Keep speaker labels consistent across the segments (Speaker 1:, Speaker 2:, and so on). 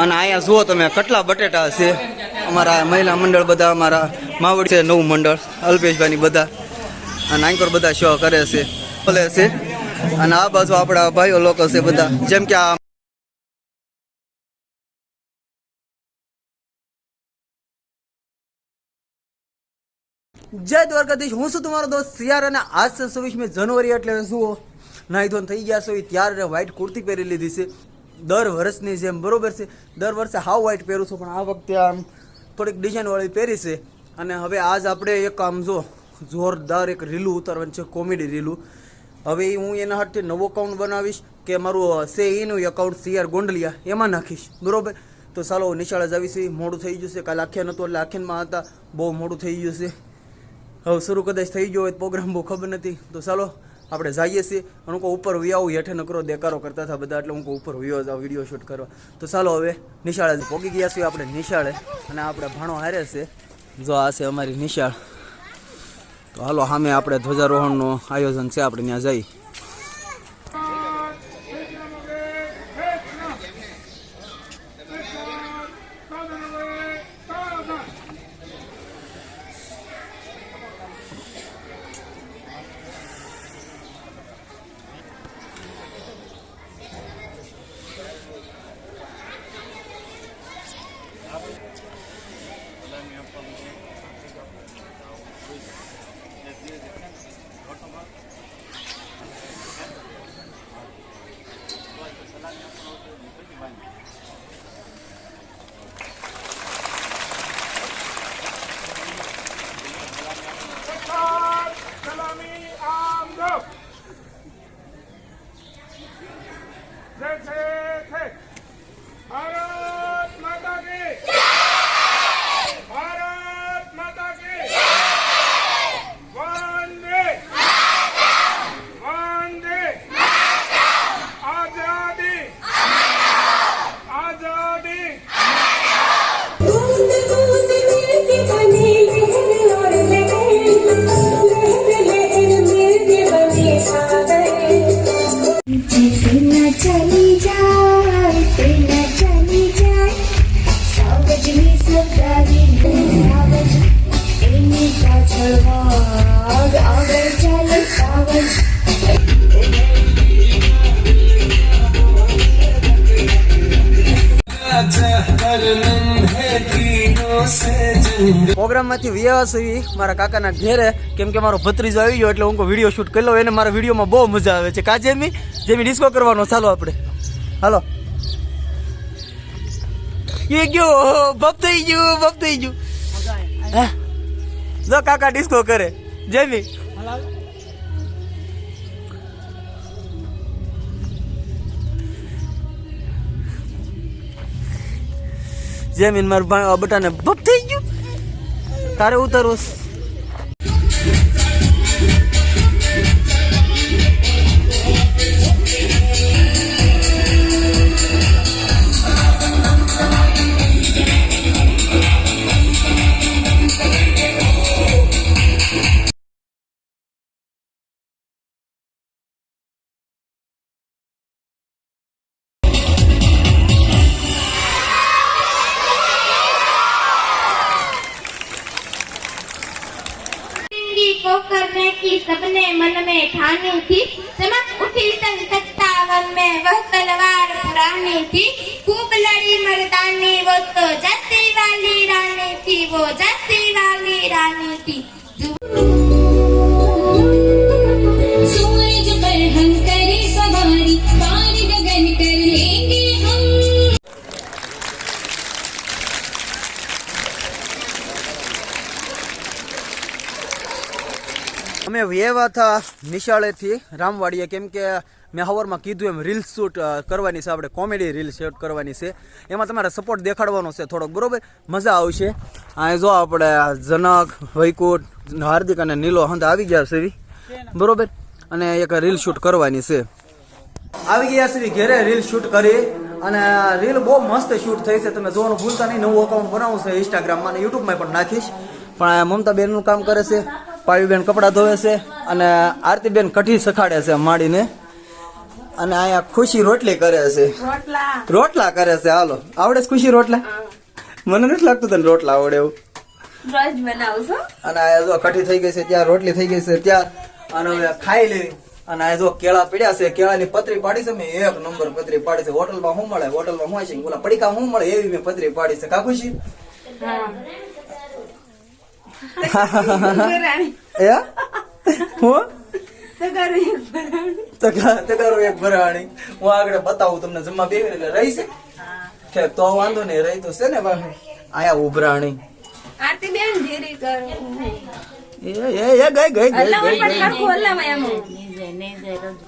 Speaker 1: અને અહીંયા જુઓ તમે કેટલા બટેટા છે. અમારા મહિલા મંડળ બધા, અમારા માવડ છે, નવું મંડળ, અલ્પેશભાઈની બધા. અને આંકર બધા શો કરે છે. બોલે છે. અને આ બાજુ આપણા ભાઈઓ લોકો છે બધા. જેમ કે આ જય દ્વારકાધીશ. હું છું તમારો દોસ્ત સિયાર અને આજ છે છવ્વીસમી જાન્યુઆરી એટલે શું નાહી ધોન થઈ ગયા છો. ત્યારે વ્હાઇટ કુર્તી પહેરી લીધી છે. દર વર્ષની જેમ બરોબર છે. દર વર્ષે હાવ વ્હાઈટ પહેરું છું, પણ આ વખતે આમ થોડીક ડિઝાઇનવાળી પહેરી છે. અને હવે આજ આપણે એક આમ જો જોરદાર એક રીલું ઉતારવાનું છે કોમેડી રીલું. હવે હું એના હાથથી નવો એકાઉન્ટ બનાવીશ કે મારું સે એનું એકાઉન્ટ સીઆર ગોંડલિયા, એમાં નાખીશ. બરોબર? તો ચાલો, નિશાળે જ આવીશ. મોડું થઈ જશે. કાલે આખ્યાન હતું એટલે આખ્યાનમાં હતા. બહુ મોડું થઈ ગયું છે. હવે શરૂ કદાચ થઈ ગયો હોય પ્રોગ્રામ બહુ ખબર નથી. તો ચાલો આપણે જઈએ છીએ અને હું ઉપર વ્યાવ હેઠે નકરો દેકારો કરતા હતા બધા, એટલે હું ઉપર વ્યો જાઉં વીડિયો શૂટ કરવા. તો ચાલો હવે નિશાળે પોગી ગયા છીએ આપણે નિશાળે અને આપણે ભાણો હારે છે. જો આ છે અમારી નિશાળ. તો હાલો, સામે આપણે ધ્વજારોહણનું આયોજન છે, આપણે ત્યાં જઈ. પ્રોગ્રામમાંથી વ્યાવા સુધી મારા કાકાના ઘેરે, કેમ કે મારો ભત્રીજો આવી ગયો એટલે હું વીડિયો શૂટ કરી લઉં. એને મારા વિડીયોમાં બહુ મજા આવે છે. કા જેમી ડિસ્કો કરવાનો. ચાલો આપણે. હાલો. એ ગયો. બપ થઈ ગયું બપ થઈ ગયું. જો કાકા ડિસ્કો કરે. જેમી. જેમીન મારું બટાને બપ થઈ ગયું. તારે ઉતરવું છે?
Speaker 2: की सबने मन में ठानी थी। चमक उठी सत्तावन में वह तलवार पुरानी थी। खूब लड़ी मर्दानी, वो तो जस्ती वाली रानी थी, वो जस्ती वाली रानी थी।
Speaker 1: વ્યવા હતા નિશાળેથી રામવાડીએ કેમ કે મેં હવરમાં કીધું એમ રીલ શૂટ કરવાની છે, આપણે કોમેડી રીલ શૂટ કરવાની છે. એમાં તમારે સપોર્ટ દેખાડવાનો છે થોડોક, બરોબર? મજા આવશે. આ જો આપણે જનક વૈકુટ હાર્દિક અને નીલો હંત આવી ગયા છે બરોબર? અને એક રીલ શૂટ કરવાની છે. આવી ગયા છે ઘેરે રીલ શૂટ કરી. અને રીલ બહુ મસ્ત શૂટ થઈ છે. તમે જોવાનું ભૂલતા નહીં. નવું અકાઉન્ટ બનાવું છે ઇન્સ્ટાગ્રામમાં અને યુટ્યુબમાં પણ નાખીશ. પણ મમતા બેનનું કામ કરે છે. પાવીબેન કપડાં ધોવે છે અને આરતીબેન કઢી સખાડે છે માડીને. અને અહીંયા ખુશી રોટલી કરે છે.
Speaker 3: રોટલા.
Speaker 1: કરે છે હાલો. આવડે છે ખુશી રોટલા? મને નથી લાગતું તને રોટલા આવડે એવું. અને આ જો કઠી થઈ ગઈ છે ત્યાં રોટલી થઈ ગઈ છે ત્યાં અને હવે ખાઈ લેવી અને આ જો કેળા પીડ્યા છે કેળાની પતરી પાડી છે મેં એક નંબર પતરી પાડી છે. હોટલમાં શું મળે હોટલમાં શું છે ઓલા પડીકા શું મળે એવી મેં પતરી પાડી છે. કા ખુશી?
Speaker 3: બરાણી
Speaker 1: એ? હું? તગારું એક ભરાણી હું આગળ બતાવું તમને. જમવા બેવી રહી છે? છે તો વાંધો નહીં રહી તો છે ને આયા ઉભરાણી.
Speaker 3: આરતી બેન ધીરી કરું.
Speaker 1: એ એ ગઈ ગઈ ગઈ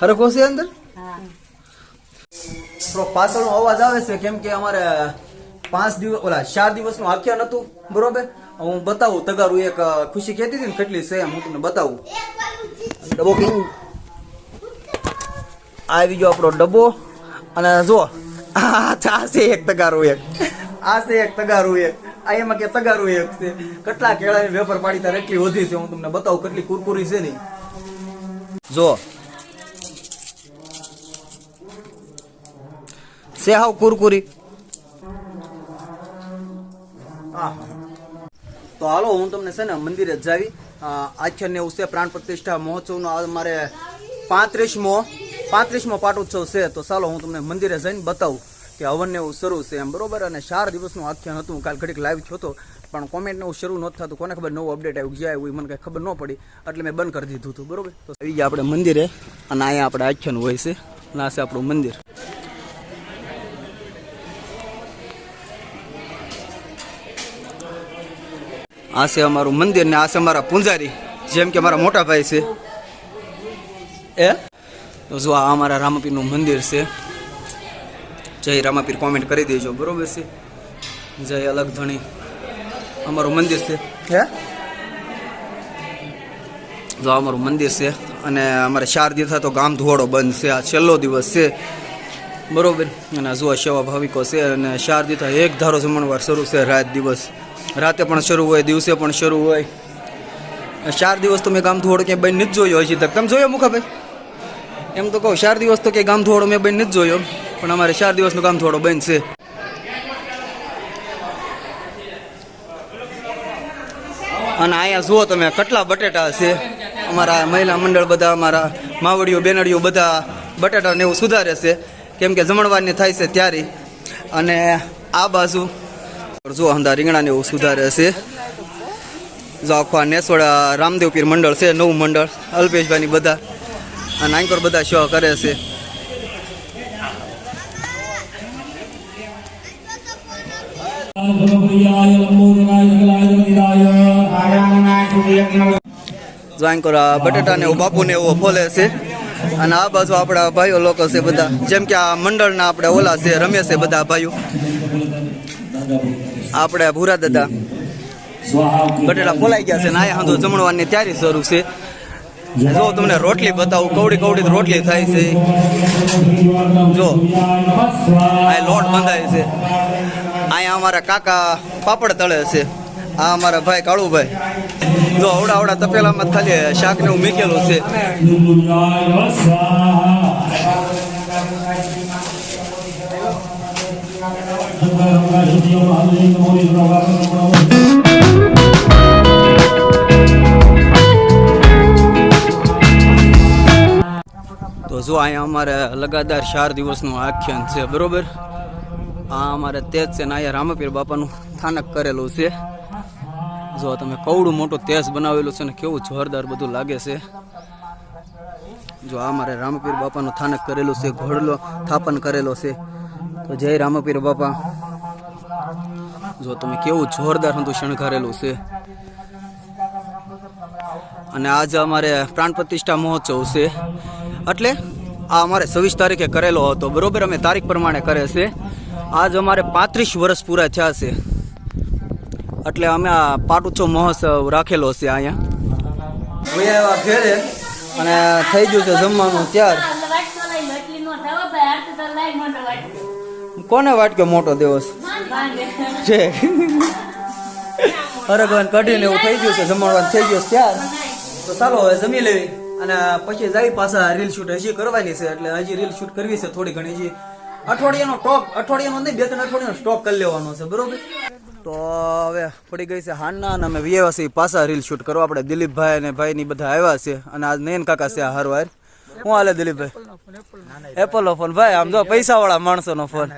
Speaker 3: હરખું
Speaker 1: છે અંદર? પાછળનો અવાજ આવે છે કેમ કે અમારે પાંચ દિવસ ઓલા ચાર દિવસનું આખ્યાન હતું બરોબર? હું બતાવું, તગારું એક ખુશી કહેતી હતી ને, કેટલી છે હું તમને બતાવું. ડબ્બો કેવું આવી ગયો આપણો ડબ્બો, અને જો, આ છે એક તગારું એક. આ છે એક તગારું એક. આ એમાં કે તગારું એક છે. કેટલા કેળાની વેપાર પાડી તારે, એટલી વધી છે, હું તમને બતાવું, કેટલી કુરકુરી છે નહીં જો. છે હાવ કુરકુરી. આહા. તો હાલો, હું તમને છે ને મંદિરે જાવી. આખ્યાન એવું છે, પ્રાણ પ્રતિષ્ઠા મહોત્સવનો આ મારે પાંત્રીસમો પાંત્રીસમો પાટોત્સવ છે. તો ચાલો, હું તમને મંદિરે જઈને બતાવું કે હવનને એવું શરૂ છે એમ, બરોબર? અને ચાર દિવસનું આખ્યાન હતું કાલ ઘડીક લાઈવ થયો હતો, પણ કોમેન્ટ ને એવું શરૂ નહોતું થતું. કોને ખબર, નવું અપડેટ આવ્યું જ્યાં આવ્યું મને કંઈ ખબર ન પડી, એટલે મેં બંધ કરી દીધું હતું, બરોબર? તો આવી ગયા આપણે મંદિરે, અને અહીંયા આપણે આખ્યાન હોય છે. અને આ છે આપણું મંદિર. આ છે અમારું મંદિર ને આ છે અમારા પૂંજારી જેમ કે મારા મોટા ભાઈ છે. એ? તો જો આ અમારા રામાપીરનું મંદિર છે. જય રામાપીર કોમેન્ટ કરી દેજો બરોબર છે? જય અલગ ધણી. અમારું મંદિર છે. હે? જો અમારું મંદિર છે અને અમારે ચાર દિવસ તો ગામ ધોવાડો બંધ છે. આ છેલ્લો દિવસ છે. બરોબર? અને જો સેવા ભાવિકો છે અને ચાર દિવસ એક ધારો જમણવાર શરૂ છે રાત દિવસ. રાતે પણ શરૂ હોય, દિવસે પણ શરૂ હોય. ચાર દિવસ તો મેં ગામ ધોવાડો ક્યાંય બંધ નથી જોયો હજી તક. તમે જોયો મુખાભાઈ એમ તો કહું, ચાર દિવસ તો ક્યાંય ગામ થોડો મેં બંધ નથી જોયો. પણ અમારે ચાર દિવસનો ગામ ધોવાડો બંધ છે અને અહીંયા જુઓ તમે, કેટલા બટેટા છે. અમારા મહિલા મંડળ બધા, અમારા માવડીઓ, બેનડીઓ બધા બટેટાને એવું સુધારે છે. કેમ કે જમણવારને થાય છે ત્યારે. અને આ બાજુ જો અંધા રીંગણાને સુધારે છે. જો આખા નેસોડા રામદેવ પીર મંડળ છે, નવું મંડળ, અલ્પેશભાઈની બધા. અને આંકર બધા શો કરે છે. જો આંકર આ બટેટા ને એવું બાપુ ને એવું ફોલે છે. અને આ બાજુ આપણા ભાઈઓ લોકો છે બધા. જેમ કે આ મંડળના આપણે ઓલા છે રમે છે બધા ભાઈઓ. આપણે ભૂરા દાદા બટેટા ફોલાઈ ગયા છે ને આયા હાંધો જમણવાની તૈયારી શરૂ છે. જો તમને રોટલી બતાવું, કવડી કવડી રોટલી થાય છે. જો આ લોટ બંધાય છે. અહીંયા અમારા કાકા પાપડ તળે છે. આ અમારા ભાઈ કાળુભાઈ. જો અવડા અવડા તપેલામાં ખાલી શાક ને એવું મૂકેલું છે. તો જો અહીંયા અમારે લગાતાર ચાર દિવસનું આખ્યાન છે, બરોબર? આ અમારે તેજ છે ને અહીંયા રામપીર બાપાનું સ્થાનક કરેલું છે. જો તમે કવડું મોટું તેજ બનાવેલું છે ને કેવું જોરદાર બધું લાગે છે. જો આ અમારે રામપીર બાપાનું સ્થાનક કરેલું છે, ઘોડલો સ્થાપન કરેલો છે. તો જય રામપીર બાપા. જો તમે કેવું જોરદાર હતું શણગારેલું છે. અને આજે અમારે પ્રાણ પ્રતિષ્ઠા મહોત્સવ છે. એટલે આ અમારે છવ્વીસ તારીખે કરેલો હતો. બરોબર અમે તારીખ પ્રમાણે કરે છે. આજ અમારે પાંત્રીસ વર્ષ પૂરા થયા છે. એટલે અમે આ પાટોત્સવ મહોત્સવ રાખેલો છે અહીંયા. ઘેરે અને થઈ ગયું છે જમવાનું ત્યાર. કોને વાટક્યો મોટો દિવસ? છે અરે ભગવાન કઢીને એવું થઈ ગયું છે જમવાનું થઈ ગયું ત્યાર. તો ચાલો હવે જમી લેવી. અને પછી જાય પાછા રીલ શૂટ. હજી કરવાની છે એટલે હજી રીલ શૂટ કરવી છે થોડી ઘણી. હજી અઠવાડિયાનો સ્ટોક અઠવાડિયાનો નહીં બે ત્રણ અઠવાડિયાનો સ્ટોક કરી લેવાનો છે બરોબર? તો હવે પડી ગઈ છે હાનના અને અમે વ્યવા છે પાછા રીલ શૂટ કરવા. આપણે દિલીપભાઈ અને ભાઈ ની બધા આવ્યા છે. અને આજ નયન કાકા છે હારવાર. હું હાલે દિલીપભાઈ? એપલ ફોન ભાઈ આમ જો પૈસા વાળા માણસો નો ફોન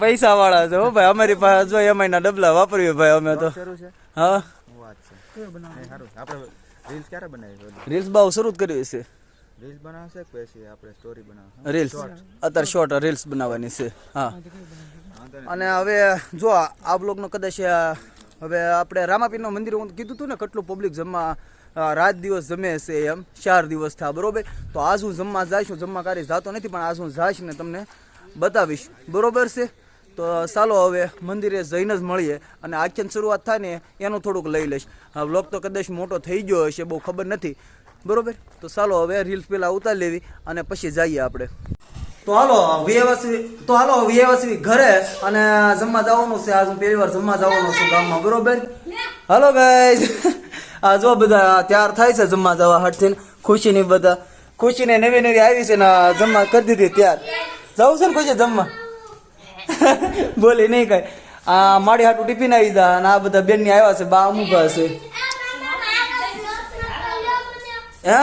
Speaker 1: પૈસા વાળા છે હો ભાઈ અમારી પાસે જો એમઆઈ ના ડબલા વાપરીએ ભાઈ અમે તો. હા.
Speaker 4: રીલ્સ
Speaker 1: બાવ શરૂ કરવી છે.
Speaker 4: રીલ્સ બનાવશે પછી આપણે સ્ટોરી બનાવશે?
Speaker 1: રીલ્સ અત્યારે શોર્ટ રીલ્સ બનાવવાની છે. હા. અને હવે જો આ- બ્લોગનો કદાચ હવે આપણે રામાપીરનું મંદિર હું કીધું હતું ને કેટલું પબ્લિક જમવા રાત દિવસ જમે છે એમ ચાર દિવસ થયા બરોબર? તો આજ હું જમવા જાઈશ હું જમવા કરી જતો નથી પણ આજ હું જાઈશ ને તમને બતાવીશ. બરોબર છે? તો ચાલો હવે મંદિરે જઈને જ મળીએ અને આખ્યાન શરૂઆત થાય ને એનું થોડુંક લઈ લઈશ. આ બ્લોગ તો કદાચ મોટો થઈ ગયો હશે બહુ ખબર નથી. બરોબર? તો ચાલો હવે રીલ્સ પેલા ઉતારી લેવી અને પછી જઈએ આપણે. તો હાલો વ્યવસ્થિત તો હાલો વ્યવસ્થિત ઘરે અને જમવા જવાનું છે. આજ હું પહેલી વાર જમવા જવાનું છું ગામમાં બરોબર? હાલો ગાઈઝ આ જો બધા તૈયાર થાય છે જમવા જવા હટથી ખુશીની બધા. ખુશીને નવી નવી આવી છે ને જમવા કરી દીધી ત્યાર. જવું છે ને ખુશી જમવા? બોલી નહીં કઈ. આ માડી હાટું ટિફિન આવી જા અને આ બધા બેનની આવ્યા છે, બા અમુક હશે હે?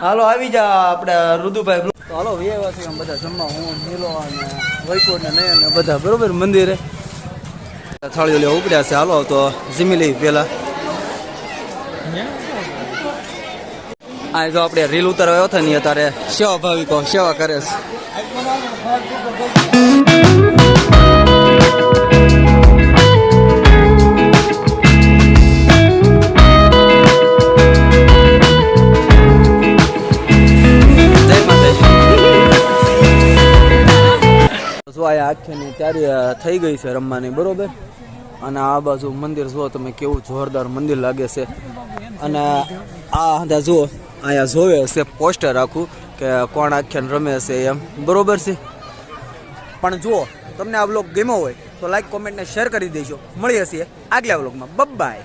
Speaker 1: હાલો, આવી જા આપણે રુદુભાઈ હાલો છે બધા જમવા. હું નીલો અને વૈકુંઠ ને નયન ને બધા. બરોબર, મંદિરે. થાળીઓ લેવા ઉપડ્યા છે. હાલો, તો જીમી લઈ પેલા. આ જો આપણે રીલ ઉતારવા આવ્યો હતા ને, અત્યારે સેવા ભાવિકો સેવા કરે છે. જો આ આખ્યાની ત્યારે થઈ ગઈ છે રમવાની, બરોબર? અને આ બાજુ મંદિર જુઓ તમે કેવું જોરદાર મંદિર લાગે છે. અને આ હતા જુઓ, અહીંયા જોવે છે પોસ્ટર આખું કે કોણ આખ્યાન રમે છે એમ. બરોબર છે? પણ જુઓ, તમને આ બ્લોગ ગમ્યો હોય તો લાઈક કોમેન્ટને શેર કરી દેજો. મળીએ છીએ આગલા બ્લોગમાં
Speaker 5: બબ્બાય